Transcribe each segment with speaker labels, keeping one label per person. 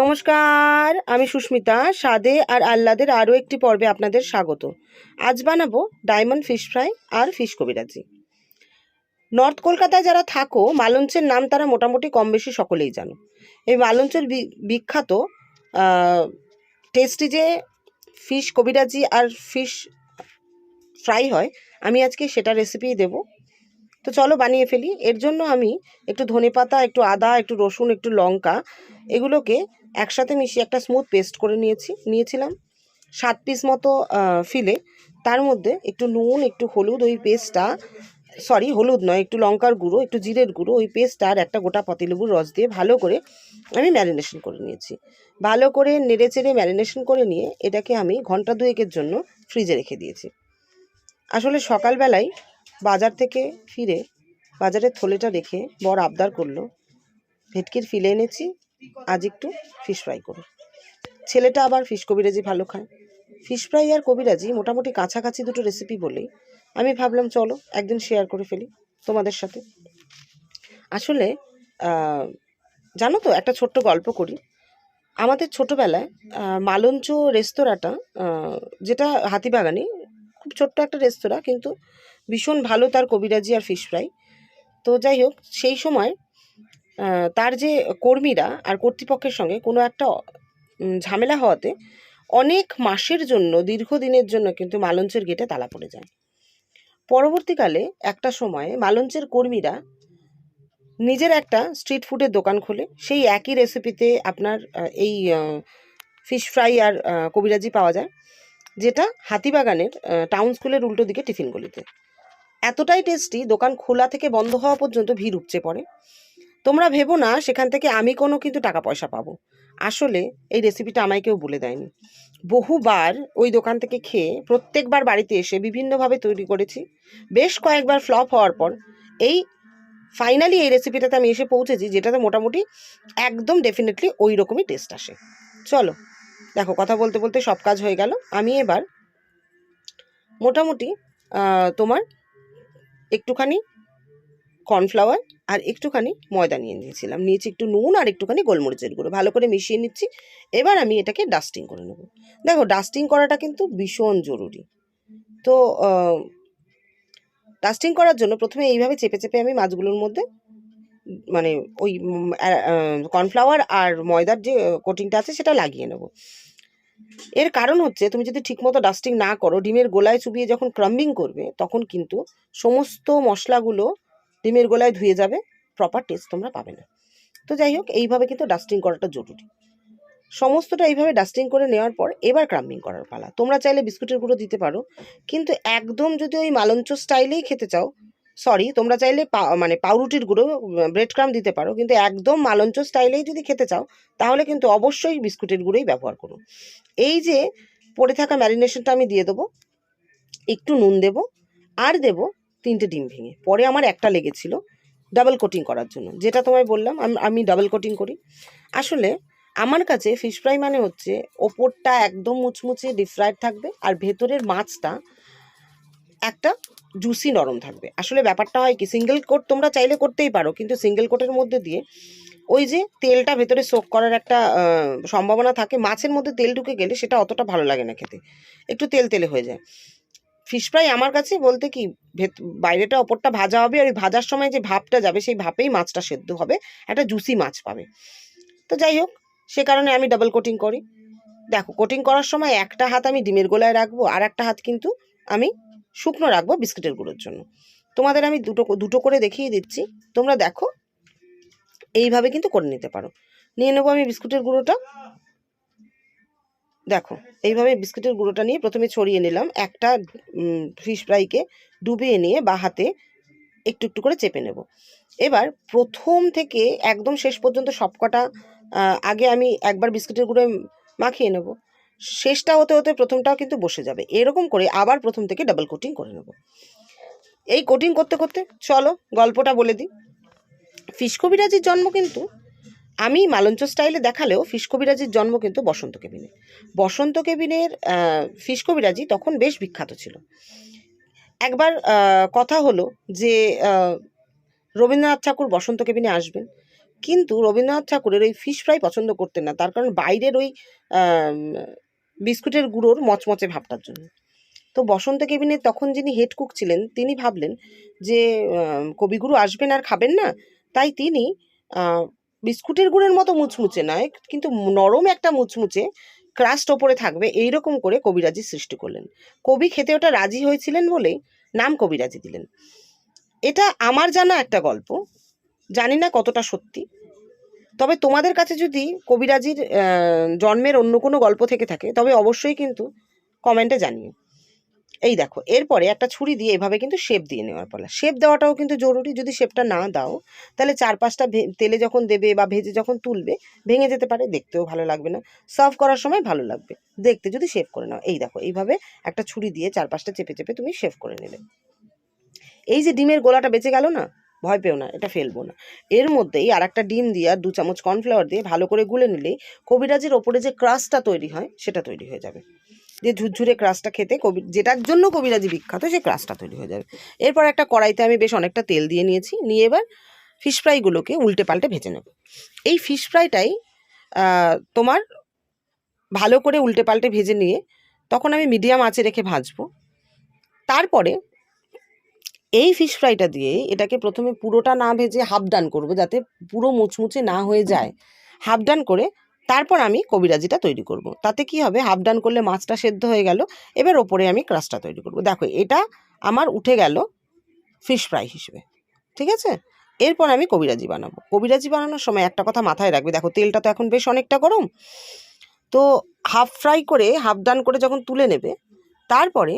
Speaker 1: নমস্কার, আমি সুস্মিতা, স্বাদে আর আহ্লাদের আরও একটি পর্বে আপনাদের স্বাগত। আজ বানাবো ডায়মন্ড ফিশ ফ্রাই আর ফিশ কবিরাজি। নর্থ কলকাতায় যারা থাকো, মালঞ্চের নাম তারা মোটামুটি কম বেশি সকলেই জানো। এই মালঞ্চের বিখ্যাত টেস্টি যে ফিশ কবিরাজি আর ফিশ ফ্রাই হয়, আমি আজকে সেটা রেসিপি দেবো। তো চলো বানিয়ে ফেলি। এর জন্য আমি একটু ধনেপাতা একটু আদা, একটু রসুন, একটু লঙ্কা, এগুলোকে একসাথে মিশিয়ে একটা স্মুথ পেস্ট করে নিয়েছি। নিয়েছিলাম সাত পিস মতো ফিলে। তার মধ্যে একটু নুন, একটু হলুদ, ওই পেস্টটা সরি হলুদ নয়, একটু লঙ্কার গুঁড়ো, একটু জিরের গুঁড়ো, ওই পেস্টটা আর একটা গোটা পাতিলেবুর রস দিয়ে ভালো করে আমি ম্যারিনেশন করে নিয়েছি। ভালো করে নেড়ে চেড়ে ম্যারিনেশন করে নিয়ে এটাকে আমি ঘণ্টা দুয়েকের জন্য ফ্রিজে রেখে দিয়েছি। আসলে সকালবেলায় বাজার থেকে ফিরে বাজারের থলেটা রেখে বর আবদার করল, ভেটকির ফিলে এনেছি, আজ একটু ফিশ ফ্রাই করো ছেলেটা আবার ফিশ কবিরাজি ভালো খায়। ফিশ ফ্রাই আর কবিরাজি মোটামুটি কাছাকাছি দুটো রেসিপি বলেই আমি ভাবলাম, চলো একদিন শেয়ার করে ফেলি তোমাদের সাথে। আসলে জানো তো, একটা ছোট্ট গল্প করি। আমাদের ছোটোবেলায় মালঞ্চ রেস্তোরাঁটা যেটা হাতিবাগানে, খুব ছোট্ট একটা রেস্তোরাঁ, কিন্তু ভীষণ ভালো তার কবিরাজি আর ফিশ ফ্রাই তো যাই হোক, সেই সময় তার যে কর্মীরা আর কর্তৃপক্ষের সঙ্গে কোনো একটা ঝামেলা হওয়াতে অনেক মাসের জন্য, দীর্ঘদিনের জন্য কিন্তু মালঞ্চের গেটে তালা পড়ে যায়। পরবর্তীকালে একটা সময়ে মালঞ্চের কর্মীরা নিজের একটা স্ট্রিট ফুডের দোকান খোলে। সেই একই রেসিপিতে আপনার এই ফিশ ফ্রাই আর কবিরাজি পাওয়া যায়, যেটা হাতিবাগানের টাউন স্কুলের উল্টো দিকে টিফিন গলিতে। এতটাই টেস্টি দোকান খোলা থেকে বন্ধ হওয়া পর্যন্ত ভিড় উপচে পড়ে। তোমরা ভেবো না, সেখান থেকে আমি কোনো কিন্তু টাকা পয়সা পাবো। আসলে এই রেসিপিটা আমায় কেউ বলে দেয়নি। বহুবার ওই দোকান থেকে খেয়ে প্রত্যেকবার বাড়িতে এসে বিভিন্নভাবে তৈরি করেছি। বেশ কয়েকবার ফ্লপ হওয়ার পর এই ফাইনালি এই রেসিপিটাতে আমি এসে পৌঁছেছি, যেটাতে মোটামুটি একদম ডেফিনেটলি ওই রকমই টেস্ট আসে। চলো, দেখো কথা বলতে বলতে সব কাজ হয়ে গেল। আমি এবার মোটামুটি তোমার একটুখানি কর্নফ্লাওয়ার আর একটুখানি ময়দা নিয়ে নিয়েছিলাম। নিয়েছি একটু নুন আর একটুখানি গোলমরিচের গুঁড়ো। ভালো করে মিশিয়ে নিচ্ছি। এবার আমি এটাকে ডাস্টিং করে নেব। দেখো ডাস্টিং করাটা কিন্তু ভীষণ জরুরি। তো ডাস্টিং করার জন্য প্রথমে এইভাবে চেপে চেপে আমি মাছগুলোর মধ্যে মানে ওই কর্নফ্লাওয়ার আর ময়দার যে কোটিংটা আছে সেটা লাগিয়ে নেব। এর কারণ হচ্ছে তুমি যদি ঠিকমতো ডাস্টিং না করো, ডিমের গোলায় চুবিয়ে যখন ক্রাম্বিং করবে, তখন কিন্তু সমস্ত মশলাগুলো ডিমের গোলায় ধুয়ে যাবে প্রপার টেস্ট তোমরা পাবে না। তো যাই হোক, এইভাবে কিন্তু ডাস্টিং করাটা জরুরি। সমস্তটা এইভাবে ডাস্টিং করে নেওয়ার পর এবার ক্রাম্বিং করার পালা। তোমরা চাইলে বিস্কুটের গুঁড়ো দিতে পারো, কিন্তু একদম যদি ওই মালঞ্চ স্টাইলেই খেতে চাও সরি তোমরা চাইলে পা- মানে পাউরুটির গুঁড়ো ব্রেড ক্রাম দিতে পারো, কিন্তু একদম মালঞ্চ স্টাইলেই যদি খেতে চাও, তাহলে কিন্তু অবশ্যই বিস্কুটের গুঁড়োই ব্যবহার করো। এই যে পড়ে থাকা ম্যারিনেশনটা আমি দিয়ে দেবো, একটু নুন দেব, আর দেব তিনটে ডিম ভেঙে। পরে আমার একটা লেগেছিল ডাবল কোটিং করার জন্য, যেটা তোমায় বললাম, আমি ডাবল কোটিং করি। আসলে আমার কাছে ফিশ ফ্রাই মানে হচ্ছে ওপরটা একদম মুচমুচে ডিপ ফ্রাইড থাকবে, আর ভেতরের মাছটা একটা জুসি নরম থাকবে। আসলে ব্যাপারটা হয় কি সিঙ্গেল কোট তোমরা চাইলে করতেই পারো, কিন্তু সিঙ্গেল কোটের মধ্যে দিয়ে ওই যে তেলটা ভেতরে সোক করার একটা সম্ভাবনা থাকে, মাছের মধ্যে তেল ঢুকে গেলে সেটা অতটা ভালো লাগে না খেতে। একটু তেল তেলে হয়ে যায়। ফিশ ফ্রাই আমার কাছে বলতে কি, ভেত, বাইরেটা ওপরটা ভাজা হবে আর ওই ভাজার সময় যে ভাপটা যাবে, সেই ভাপেই মাছটা সেদ্ধ হবে, একটা জুসি মাছ পাবে। তো যাই হোক, সে কারণে আমি ডাবল কোটিং করি। দেখো কোটিং করার সময় একটা হাত আমি ডিমের গোলায় রাখব, আর একটা হাত কিন্তু আমি শুকনো রাখব বিস্কিটের গুঁড়োর জন্য। তোমাদের আমি দুটো দুটো করে দেখিয়ে দিচ্ছি। তোমরা দেখো, এইভাবে কিন্তু করে নিতে পারো। নিয়ে নেব আমি বিস্কুটের গুঁড়োটা। দেখো, এইভাবে বিস্কুটের গুঁড়োটা নিয়ে প্রথমে ছড়িয়ে নিলাম। একটা ফিশ ফ্রাইকে ডুবিয়ে নিয়ে বা হাতে একটু একটু করে চেপে নেব। এবার প্রথম থেকে একদম শেষ পর্যন্ত সবকটা আগে আমি একবার বিস্কুটের গুঁড়ো মাখিয়ে নেব। শেষটা হতে হতে প্রথমটাও কিন্তু বসে যাবে। এরকম করে আবার প্রথম থেকে ডাবল কোটিং করে নেব। এই কোটিং করতে করতে চলো গল্পটা বলে দিই। ফিশ কবিরাজির জন্ম কিন্তু আমি মালঞ্চ স্টাইলে দেখালেও ফিশ কবিরাজির জন্ম কিন্তু বসন্ত কেবিনে। বসন্ত কেবিনের আহ, ফিশ কবিরাজি তখন বেশ বিখ্যাত ছিল। একবার কথা হলো যে রবীন্দ্রনাথ ঠাকুর বসন্ত কেবিনে আসবেন। কিন্তু রবীন্দ্রনাথ ঠাকুরের ওই ফিশ ফ্রাই পছন্দ করতেন না। তার কারণ বাইরের ওই বিস্কুটের গুঁড়োর মচমচে ভাবটার জন্য। তো বসন্ত কেবিনে তখন যিনি হেড কুক ছিলেন, তিনি ভাবলেন যে কবিগুরু আসবেন আর খাবেন না। তাই তিনি বিস্কুটের গুঁড়ের মতো মুচমুচে নয়, কিন্তু নরম একটা মুচমুচে ক্রাস্ট ওপরে থাকবে এই রকম করে কবিরাজি সৃষ্টি করলেন। কবি খেতে ওটা রাজি হয়েছিলেন বলেই নাম কবিরাজি দিলেন। এটা আমার জানা একটা গল্প। জানি না কতটা সত্যি। তবে তোমাদের কাছে যদি কবিরাজির জন্মের অন্য কোনো গল্প থেকে থাকে, তবে অবশ্যই কিন্তু কমেন্টে জানিও। এই দেখো, এরপরে একটা ছুরি দিয়ে এভাবে কিন্তু শেপ দিয়ে নেওয়ার পালা। শেপ দেওয়াটাও কিন্তু জরুরি, যদি শেপটা না দাও, তাহলে চার পাঁচটা তেলে যখন দেবে বা ভেজে যখন তুলবে, ভেঙে যেতে পারে, দেখতেও ভালো লাগবে না। সার্ভ করার সময় ভালো লাগবে। দেখতে যদি শেপ করে নাও, এই দেখো, এইভাবে একটা ছুরি দিয়ে চার পাঁচটা চেপে চেপে তুমি শেপ করে নেবে। এই যে ডিমের গোলাটা বেঁচে গেল না? ভয় পেও না, এটা ফেলব না। এর মধ্যেই আর একটা ডিম দিয়ে আর দু চামচ কর্নফ্লাওয়ার দিয়ে ভালো করে গুলে নিলেই কবিরাজের ওপরে যে ক্রাস্টটা তৈরি হয়, সেটা তৈরি হয়ে যাবে। যে ঝুরঝুরে ক্রাস্টটা খেতে কবি, যেটার জন্য কবিরাজি বিখ্যাত, সেই ক্রাস্টটা তৈরি হয়ে যাবে। এরপর একটা কড়াইতে আমি বেশ অনেকটা তেল দিয়ে নিয়েছি, নিয়ে এবার ফিশ ফ্রাইগুলোকে উল্টে পাল্টে ভেজে নেব। এই ফিশ ফ্রাইটাই তোমার ভালো করে উল্টে পাল্টে ভেজে নিয়ে তখন আমি মিডিয়াম আঁচে রেখে ভাজবো। তারপরে এই ফিশ ফ্রাইটা দিয়ে এটাকে প্রথমে পুরোটা না ভেজে হাফ ডান করব যাতে পুরো মুচমুচে না হয়ে যায়। হাফ ডান করে তারপর আমি কবিরাজিটা তৈরি করব। তাতে কি হবে? হাফ ডান করলে মাছটা সেদ্ধ হয়ে গেল। এবার ওপরে আমি ক্রাস্টটা তৈরি করব। দেখো, এটা আমার উঠে গেল ফিশ ফ্রাই হিসেবে। ঠিক আছে? এরপর আমি কবিরাজি বানাবো। কবিরাজি বানানোর সময় একটা কথা মাথায় রাখবে। দেখো, তেলটা তো এখন বেশ অনেকটা গরম। তো হাফ ফ্রাই করে হাফ ডান করে যখন তুলে নেবে, তারপরে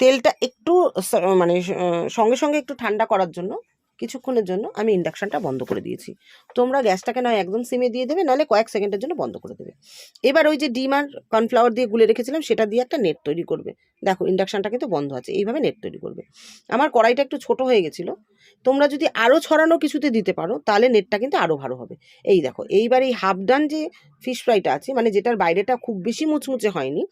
Speaker 1: তেলটা একটু মানে সঙ্গে সঙ্গে একটু ঠান্ডা করার জন্য, কিছুক্ষণের জন্য আমি ইন্ডাকশানটা বন্ধ করে দিয়েছি। তোমরা গ্যাসটাকে নয়, একদম সিমে দিয়ে দেবে, নাহলে কয়েক সেকেন্ডের জন্য বন্ধ করে দেবে। এবার ওই যে ডিম আর কর্নফ্লাওয়ার দিয়ে গুলে রেখেছিলাম, সেটা দিয়ে একটা নেট তৈরি করবে। দেখো ইন্ডাকশানটা কিন্তু বন্ধ আছে, এইভাবে নেট তৈরি করবে। আমার কড়াইটা একটু ছোট হয়ে গেছিল। তোমরা যদি আরও ছড়ানো কিছুতে দিতে পারো, তাহলে নেটটা কিন্তু আরও ভালো হবে। এই দেখো, এইবার এই হাফ ডান যে ফিশ ফ্রাইটা আছে মানে যেটার বাইরেটা খুব বেশি মুচমুচে হয়নি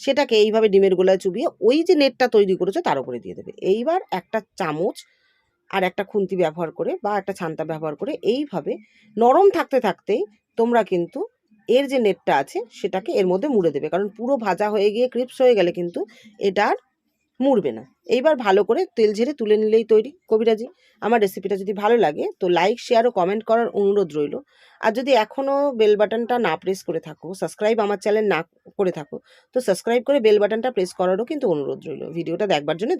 Speaker 1: সেটাকে এইভাবে ডিমের গোলায় চুবিয়ে ওই যে নেটটা তৈরি করেছ তার উপরে দিয়ে দেবে। এইবার একটা চামচ আর একটা খুন্তি ব্যবহার করে বা একটা ছান্তা ব্যবহার করে এইভাবে নরম থাকতে থাকতেই তোমরা কিন্তু এর যে নেটটা আছে সেটাকে এর মধ্যে মুড়ে দেবে। কারণ পুরো ভাজা হয়ে গিয়ে ক্রিপস হয়ে গেলে কিন্তু এটা আর মুড়বে না। এইবার ভালো করে তেল ঝেড়ে তুলে নিলেই তৈরি। কবিরাজি, আমার রেসিপিটা যদি ভালো লাগে, তো লাইক শেয়ার ও কমেন্ট করার অনুরোধ রইল। আর যদি এখনও বেল বাটনটা না প্রেস করে থাকো সাবস্ক্রাইব আমার চ্যানেল না করে থাকো, তো সাবস্ক্রাইব করে বেল বাটনটা প্রেস করারও কিন্তু অনুরোধ রইল। ভিডিওটা দেখবার জন্য